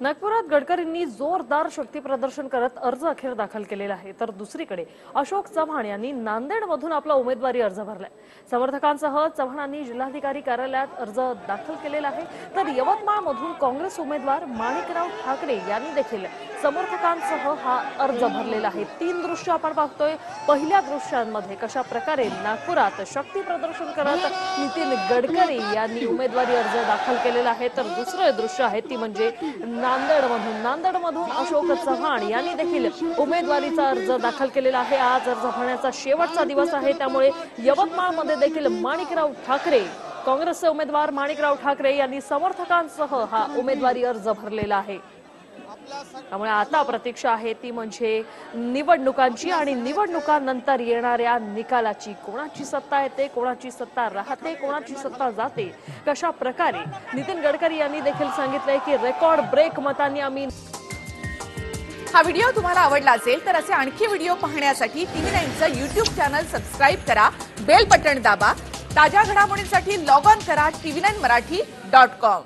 नागपुरात गडकरींनी जोरदार शक्ती प्रदर्शन करत अर्ज अखेर दाखल केलेला आहे. तर दुसरीकडे अशोक चव्हाण यांनी नांदेडमधून आपला उमेदवारी अर्ज भरलाय. समर्थकांसह चव्हाणांनी जिल्हाधिकारी कार्यालयात अर्ज दाखल केलेला आहे. तर यवतमाळमधून काँग्रेस उमेदवार माणिकराव ठाकरे यांनी देखील समर्थकांसह हा अर्ज भरलेला आहे. तीन दृश्य आपण पाहतोय. पहिल्या दृश्यांमध्ये कशा प्रकारे नागपुरात शक्ती प्रदर्शन करत नितीन गडकरी यांनी उमेदवारी अर्ज दाखल केलेला आहे. तर दुसरं दृश्य आहे ती म्हणजे नांदेडमधून. नांदेडमधून अशोक चव्हाण यांनी देखील उमेदवारीचा अर्ज दाखल केलेला आहे. आज अर्ज भरण्याचा शेवटचा दिवस आहे. त्यामुळे यवतमाळमध्ये देखील माणिकराव ठाकरे काँग्रेसचे उमेदवार माणिकराव ठाकरे यांनी समर्थकांसह हा उमेदवारी अर्ज भरलेला आहे. त्यामुळे आता प्रतीक्षा आहे ती म्हणजे निवडणुकांची आणि निवडणुकांनंतर येणाऱ्या निकालाची. कोणाची सत्ता येते कोणाची सत्ता राहते कोणाची सत्ता जाते? कशा प्रकारे? नितीन गडकरी यांनी देखील सांगितलंय की रेकॉर्ड ब्रेक मतांनी आम्ही हा व्हिडिओ तुम्हाला आवडला असेल तर असे आणखी व्हिडिओ पाहण्यासाठी टीव्ही नाईनचं युट्यूब चॅनल सबस्क्राईब करा बेल बटन दाबा ताज्या घडामोडींसाठी लॉग ऑन करा TV nine Marathi dot com